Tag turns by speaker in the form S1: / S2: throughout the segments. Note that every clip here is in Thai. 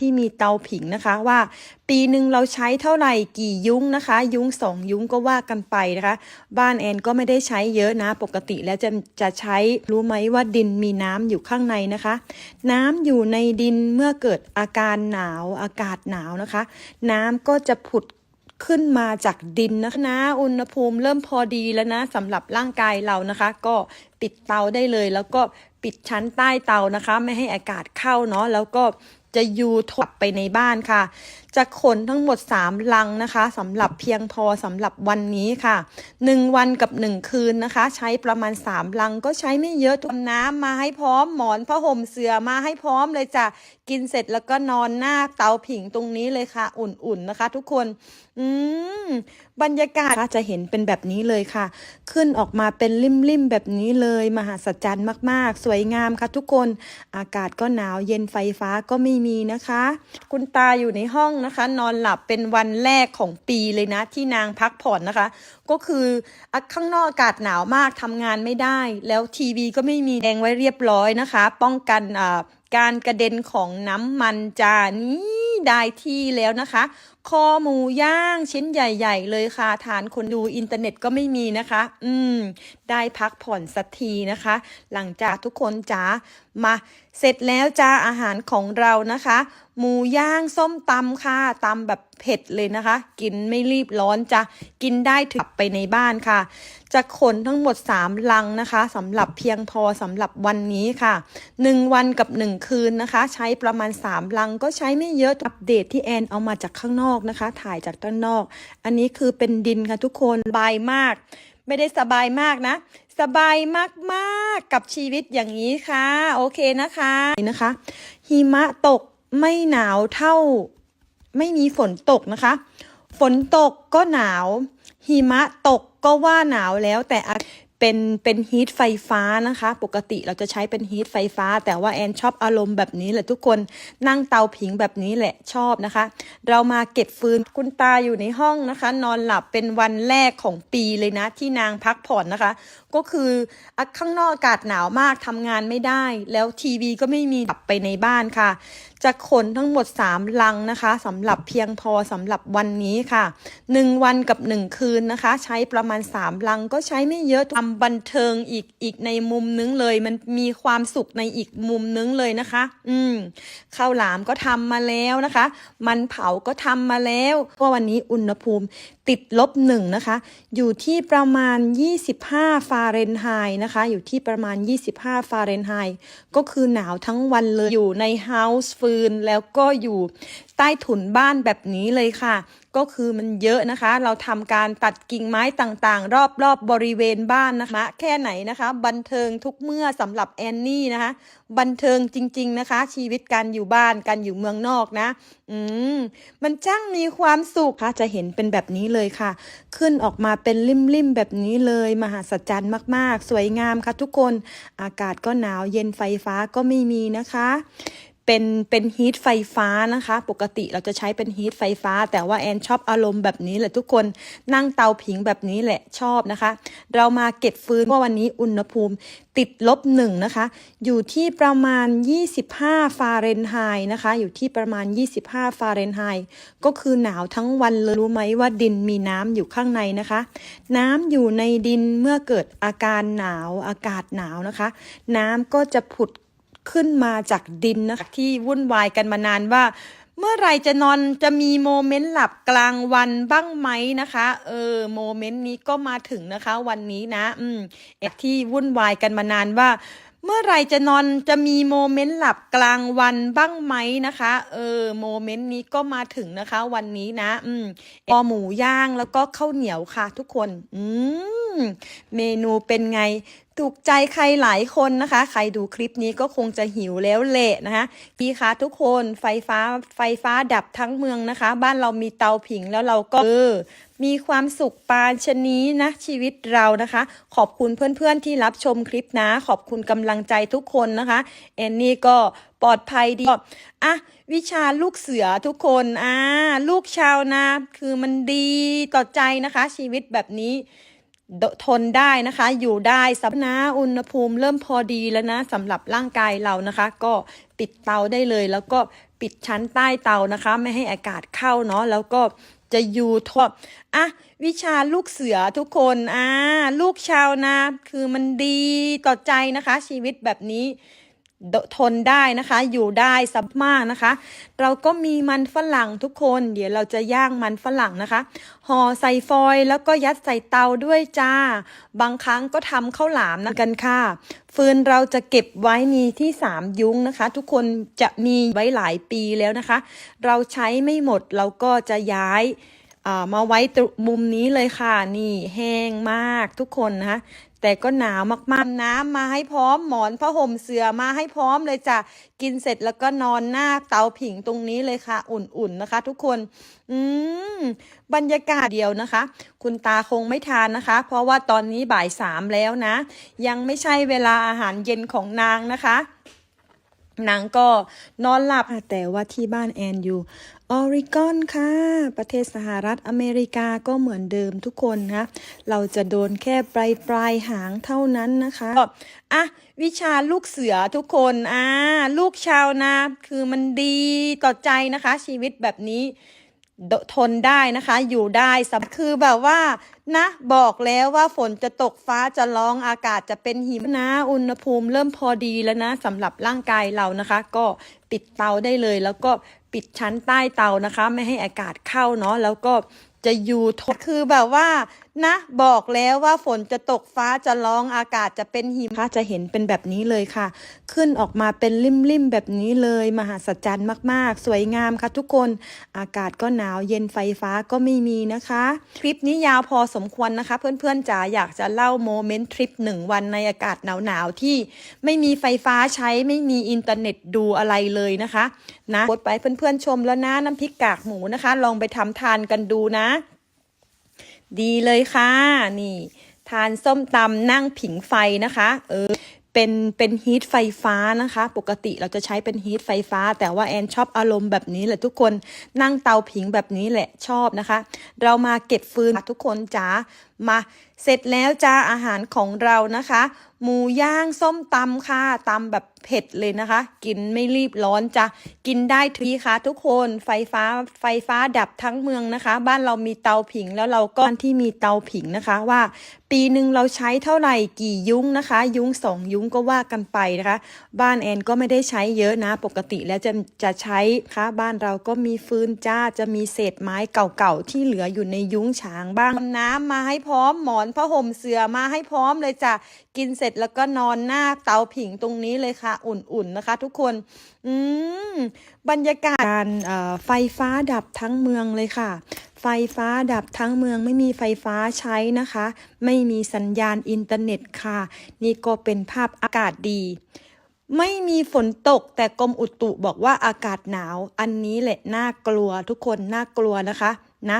S1: ที่มีเตาผิงนะคะว่า ปีหนึ่งเราใช้เท่าไหร่กี่ยุ้งนะคะ ยุ้งสองยุ้งก็ว่ากันไปนะคะ บ้านแอนก็ไม่ได้ใช้เยอะนะ ปกติแล้วจะจะใช้รู้ไหมว่าดินมีน้ำอยู่ข้างในนะคะ น้ำอยู่ในดินเมื่อเกิดอาการหนาวอากาศหนาวนะคะ น้ำก็จะผุดขึ้นมาจากดินนะคะนะอุณหภูมิเริ่มพอดีแล้วนะสำหรับร่างกายเรานะคะ ก็ปิดเตาได้เลย แล้วก็ปิดชั้นใต้เตานะคะ ไม่ให้อากาศเข้าเนาะแล้วก็ จะยูทบไปในบ้านค่ะจะขนทั้งหมด 3 ลังนะคะสำหรับเพียงพอสำหรับวันนี้ค่ะ 1 วันกับ 1 คืนนะคะ ใช้ประมาณ 3 ลังก็ใช้ไม่เยอะทำน้ำมาให้พร้อมหมอนผ้าห่มเสือมาให้พร้อมเลยจ้ะกินเสร็จแล้วก็นอนหน้าเตาผิงตรงนี้เลยค่ะ อุ่นๆนะคะ ทุกคนอืมบรรยากาศจะเห็นเป็นแบบนี้เลยค่ะ ขึ้นออกมาเป็นริมๆแบบนี้เลยมหัศจรรย์มากๆ สวยงามค่ะทุกคน อากาศก็หนาวเย็นไฟฟ้าก็ไม่มีนะคะ คุณตาอยู่ในห้องนะคะ นอนหลับเป็นวันแรกของปีเลยนะ ที่นางพักผ่อนนะคะ ก็คือข้างนอกอากาศหนาวมากทำงานไม่ได้ แล้วทีวีก็ไม่มีแดงไว้เรียบร้อยนะคะ ป้องกันการกระเด็นของน้ำมันจานี้ได้ที่แล้วนะคะคอหมูย่างชิ้นใหญ่ๆ เลยค่ะทานคนดูอินเทอร์เน็ตก็ไม่มีนะคะ อืม ได้พักผ่อนสักทีนะคะ หลังจากทุกคนจ๋ามาเสร็จแล้วจ้าอาหารของเรานะคะ หมูย่างส้มตำค่ะตำแบบเผ็ดเลยนะคะ กินไม่รีบร้อนจ้ะกินได้ถึงไปในบ้านค่ะ จะขนทั้งหมด 3 ลังนะคะสำหรับเพียงพอสำหรับวันนี้ค่ะ 1 วันกับ 1 คืนนะคะ ใช้ประมาณ 3 ลังก็ใช้ไม่เยอะอัปเดตที่แอนเอามาจากข้างนอกนะคะ ถ่ายจากด้านนอก อันนี้คือเป็นดินค่ะทุกคนสบายมาก ไม่ได้สบายมากนะ สบายมากๆกับชีวิตอย่างนี้ค่ะ โอเคนะคะนะคะหิมะตกไม่หนาวเท่า ไม่มีฝนตกนะคะ ฝนตกก็หนาวหิมะตกก็ว่าหนาวแล้วแต่ เป็นเป็นฮีทไฟฟ้านะคะ ปกติเราจะใช้เป็นฮีทไฟฟ้า แต่ว่าแอนชอบอารมณ์แบบนี้แหละทุกคนนั่งเตาผิงแบบนี้แหละชอบนะคะ เรามาเก็บฟืนคุณตาอยู่ในห้องนะคะ นอนหลับเป็นวันแรกของปีเลยนะ ที่นางพักผ่อนนะคะ ก็คือข้างนอกอากาศหนาวมากทำงานไม่ได้ แล้วทีวีก็ไม่มีกลับไปในบ้านค่ะ จะขนทั้งหมด 3 ลังนะคะสำหรับเพียงพอสำหรับวันนี้ค่ะ 1 วันกับ 1 คืนนะคะ ใช้ประมาณ 3 ลังก็ใช้ไม่เยอะทำบันเทิงอีกอีกในมุมนึงเลย มันมีความสุขในอีกมุมนึงเลยนะคะ อืมข้าวหลามก็ทำมาแล้วนะคะ มันเผาก็ทำมาแล้วว่าวันนี้อุณหภูมิ ติดลบหนึ่งนะคะ อยู่ที่ประมาณ 25 ฟาเรนไฮต์นะคะ อยู่ที่ประมาณ 25 ฟาเรนไฮต์ก็คือหนาวทั้งวันเลย อยู่ในเฮาส์ฟืนแล้วก็อยู่ ใต้ถุนบ้านแบบนี้เลยค่ะ ก็คือมันเยอะนะคะ เราทำการตัดกิ่งไม้ต่างๆ รอบๆบบริเวณบ้านนะคะ แค่ไหนนะคะ บันเทิงทุกเมื่อสำหรับแอนนี่นะคะ บันเทิงจริง ๆนะคะ ชีวิตการอยู่บ้านการอยู่เมืองนอกนะ อืมมันช่างมีความสุขค่ะจะเห็นเป็นแบบนี้เลยค่ะ ขึ้นออกมาเป็นริมๆแบบนี้เลย มหัศจรรย์มากๆ สวยงามค่ะทุกคนอากาศก็หนาวเย็นไฟฟ้าก็ไม่มีนะคะ เป็นเป็นฮีทไฟฟ้านะคะ ปกติเราจะใช้เป็นฮีทไฟฟ้า แต่ว่าแอนชอบอารมณ์แบบนี้แหละทุกคนนั่งเตาผิงแบบนี้แหละชอบนะคะ เรามาเก็บฟืนว่าวันนี้อุณหภูมิติดลบหนึ่งนะคะ อยู่ที่ประมาณ 25 ฟาเรนไฮต์นะคะ อยู่ที่ประมาณ 25 ฟาเรนไฮต์ก็คือหนาวทั้งวันเลยรู้ไหมว่าดินมีน้ำอยู่ข้างในนะคะ น้ำอยู่ในดินเมื่อเกิดอาการหนาวอากาศหนาวนะคะ น้ำก็จะผุด ขึ้นมาจากดินนะคะที่วุ่นวายกันมานานว่า เมื่อไรจะนอนจะมีโมเมนต์หลับกลางวันบ้างไหมนะคะ เออโมเมนต์นี้ก็มาถึงนะคะ วันนี้นะ อืมเอที่วุ่นวายกันมานานว่าเมื่อไรจะนอนจะมีโมเมนต์หลับกลางวันบ้างไหมนะคะ เออโมเมนต์นี้ก็มาถึงนะคะ วันนี้นะ อืมอหมูย่างแล้วก็ข้าวเหนียวค่ะ ทุกคน อืมเมนูเป็นไงถูกใจใครหลายคนนะคะ ใครดูคลิปนี้ก็คงจะหิวแล้วแหละนะคะพี่คะทุกคนไฟฟ้าไฟฟ้าดับทั้งเมืองนะคะ บ้านเรามีเตาผิงแล้วเราก็เออมีความสุขปานชนี้นะชีวิตเรานะคะ ขอบคุณเพื่อนๆที่รับชมคลิปนะ ขอบคุณกำลังใจทุกคนนะคะแอนนี่ก็ปลอดภัยดีอะวิชาลูกเสือทุกคนอ่าลูกชาวนาคือมันดีต่อใจนะคะ ชีวิตแบบนี้ ทนได้นะคะ อยู่ได้สับนะอุณหภูมิเริ่มพอดีแล้วนะสำหรับร่างกายเรานะคะ ก็ปิดเตาได้เลย แล้วก็ปิดชั้นใต้เตานะคะ ไม่ให้อากาศเข้าเนาะแล้วก็จะอยู่ทบอะวิชาลูกเสือทุกคนอ่าลูกชาวนาคือมันดีต่อใจนะคะ ชีวิตแบบนี้ ทนได้นะคะ อยู่ได้สับมากนะคะ เราก็มีมันฝรั่งทุกคน เดี๋ยวเราจะย่างมันฝรั่งนะคะห่อใส่ฟอยล์แล้วก็ยัดใส่เตาด้วยจ้า บางครั้งก็ทำข้าวหลามนะกันค่ะ ฟืนเราจะเก็บไว้มีที่สามยุ้งนะคะ ทุกคนจะมีไว้หลายปีแล้วนะคะ เราใช้ไม่หมดเราก็จะย้ายอ่ามาไว้ตรงมุมนี้เลยค่ะ นี่แห้งมากทุกคนนะคะ แต่ก็หนาวมากๆน้ำมาให้พร้อมหมอนผ้าห่มเสือมาให้พร้อมเลยจ้ะกินเสร็จแล้วก็นอนหน้าเตาผิงตรงนี้เลยค่ะ อุ่นๆนะคะ ทุกคน อืมบรรยากาศเดียวนะคะ คุณตาคงไม่ทานนะคะ เพราะว่าตอนนี้บ่ายสามแล้วนะ ยังไม่ใช่เวลาอาหารเย็นของนางนะคะ นางก็นอนหลับอะแต่ว่าที่บ้านแอนอยู่ออริกอนค่ะ ประเทศสหรัฐอเมริกาก็เหมือนเดิมทุกคนนะเราจะโดนแค่ปลายปลายหางเท่านั้นนะคะก็อะวิชาลูกเสือทุกคนอ่าลูกชาวนาคือมันดีต่อใจนะคะ ชีวิตแบบนี้ ทนได้นะคะ อยู่ได้สคือแบบว่านะบอกแล้วว่าฝนจะตกฟ้าจะร้องอากาศจะเป็นหิมะนะ อุณหภูมิเริ่มพอดีแล้วนะสำหรับร่างกายเรานะคะ ก็ปิดเตาได้เลย แล้วก็ปิดชั้นใต้เตานะคะ ไม่ให้อากาศเข้าเนาะแล้วก็จะอยู่ทนคือแบบว่านะ บอกแล้วว่าฝนจะตกฟ้าจะร้องอากาศจะเป็นหิมะจะเห็นเป็นแบบนี้เลยค่ะ ขึ้นออกมาเป็นริ่มๆแบบนี้เลย มหัศจรรย์มากๆ สวยงามค่ะทุกคน อากาศก็หนาวเย็นไฟฟ้าก็ไม่มีนะคะ คลิปนี้ยาวพอสมควรนะคะ เพื่อนๆจ๋าอยากจะเล่าโมเมนต์ทริปหนึ่งวันในอากาศหนาวๆที่ไม่มีไฟฟ้าใช้ไม่มีอินเทอร์เน็ตดูอะไรเลยนะคะนะกดไปเพื่อนๆชมแล้วนะน้ำพริกกากหมูนะคะ ลองไปทำทานกันดูนะ ดีเลยค่ะ นี่ ทานส้มตำนั่งผิงไฟนะคะ เออเป็นเป็นฮีทไฟฟ้านะคะ ปกติเราจะใช้เป็นฮีทไฟฟ้า แต่ว่าแอนชอบอารมณ์แบบนี้แหละทุกคนนั่งเตาผิงแบบนี้แหละชอบนะคะ เรามาเก็บฟืนทุกคนจ้า มาเสร็จแล้วจ้าอาหารของเรานะคะ หมูย่างส้มตำค่ะตำแบบเผ็ดเลยนะคะ กินไม่รีบร้อนจ้ะกินได้ทีค่ะ ทุกคนไฟฟ้าไฟฟ้าดับทั้งเมืองนะคะ บ้านเรามีเตาผิงแล้วเราก็ที่มีเตาผิงนะคะว่า ปีหนึ่งเราใช้เท่าไหร่กี่ยุ้งนะคะ ยุ้งสองยุ้งก็ว่ากันไปนะคะ บ้านแอนก็ไม่ได้ใช้เยอะนะ ปกติแล้วจะจะใช้ค่ะบ้านเราก็มีฟืนจ้าจะมีเศษไม้เก่าๆที่เหลืออยู่ในยุ้งฉางบ้างน้ำมาให้พร้อมหมอนผ้าห่มเสือมาให้พร้อมเลยจ้ะกินเสร็จแล้วก็นอนหน้าเตาผิงตรงนี้เลยค่ะ อุ่นๆนะคะ ทุกคน อืมบรรยากาศการไฟฟ้าดับทั้งเมืองเลยค่ะไฟฟ้าดับทั้งเมืองไม่มีไฟฟ้าใช้นะคะ ไม่มีสัญญาณอินเทอร์เน็ตค่ะ นี่ก็เป็นภาพอากาศดี ไม่มีฝนตกแต่กรมอุตุบอกว่าอากาศหนาว อันนี้แหละน่ากลัวทุกคนน่ากลัวนะคะ นะ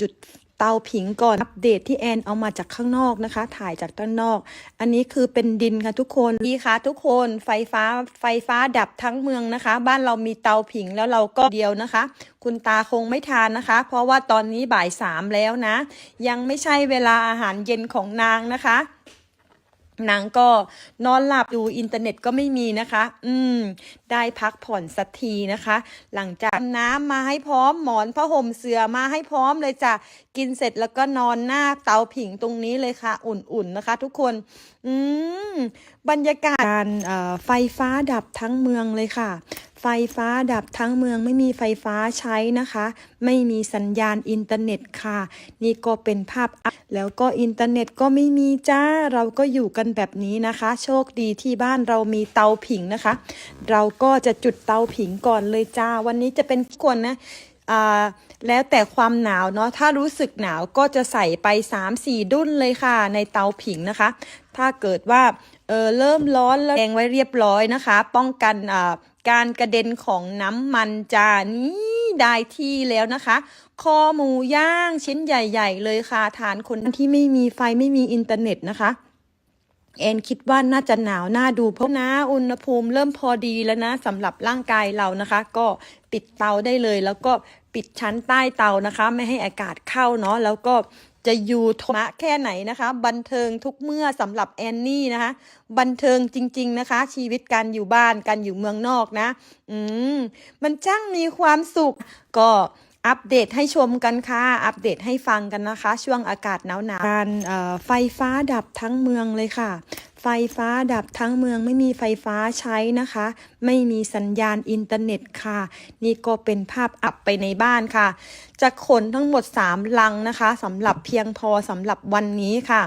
S1: จุด เตาผิงก่อนอัปเดตที่แอนเอามาจากข้างนอกนะคะ ถ่ายจากด้านนอก อันนี้คือเป็นดินค่ะทุกคนดีค่ะทุกคนไฟฟ้าไฟฟ้าดับทั้งเมืองนะคะ บ้านเรามีเตาผิงแล้วเราก็เดียวนะคะ คุณตาคงไม่ทานนะคะ เพราะว่าตอนนี้บ่ายสามแล้วนะ ยังไม่ใช่เวลาอาหารเย็นของนางนะคะนางก็นอนหลับดูอินเทอร์เน็ตก็ไม่มีนะคะ อืม ได้พักผ่อนสักทีนะคะ หลังจากน้ำมาให้พร้อมหมอนผ้าห่มเสือมาให้พร้อมเลยจ้ะกินเสร็จแล้วก็นอนหน้าเตาผิงตรงนี้เลยค่ะ อุ่นๆนะคะ ทุกคนอืมบรรยากาศการไฟฟ้าดับทั้งเมืองเลยค่ะ ไฟฟ้าดับทั้งเมืองไม่มีไฟฟ้าใช้นะคะ ไม่มีสัญญาณอินเทอร์เน็ตค่ะ นี่ก็เป็นภาพแล้วก็อินเทอร์เน็ตก็ไม่มีจ้าเราก็อยู่กันแบบนี้นะคะ โชคดีที่บ้านเรามีเตาผิงนะคะ เราก็จะจุดเตาผิงก่อนเลยจ้า วันนี้จะเป็นคนนะอ่าแล้วแต่ความหนาวเนาะถ้ารู้สึกหนาวก็จะใส่ไป 3-4 ดุ้นเลยค่ะ ในเตาผิงนะคะ ถ้าเกิดว่าเออเริ่มร้อนแล้วแกงไว้เรียบร้อยนะคะ ป้องกันอ่าการกระเด็นของน้ำมันจานี่ได้ที่แล้วนะคะ คอหมูย่างชิ้นใหญ่ ๆ เลยค่ะ ทานคนที่ไม่มีไฟไม่มีอินเทอร์เน็ตนะคะ แอนคิดว่าน่าจะหนาวน่าดูเพราะนะอุณหภูมิเริ่มพอดีแล้วนะสำหรับร่างกายเรานะคะ ก็ปิดเตาได้เลย แล้วก็ปิดชั้นใต้เตานะคะ ไม่ให้อากาศเข้าเนาะแล้วก็จะอยู่ทมะแค่ไหนนะคะ บันเทิงทุกเมื่อสำหรับแอนนี่นะคะ บันเทิงจริง ๆนะคะ ชีวิตการอยู่บ้านการอยู่เมืองนอกนะ อืมมันช่างมีความสุขก็ อัปเดตให้ชมกันค่ะ อัปเดตให้ฟังกันนะคะ ช่วงอากาศหนาวๆการไฟฟ้าดับทั้งเมืองเลยค่ะ ไฟฟ้าดับทั้งเมืองไม่มีไฟฟ้าใช้นะคะ ไม่มีสัญญาณอินเทอร์เน็ตค่ะ นี่ก็เป็นภาพอับไปในบ้านค่ะ จะขนทั้งหมด 3 ลังนะคะสำหรับเพียงพอสำหรับวันนี้ค่ะ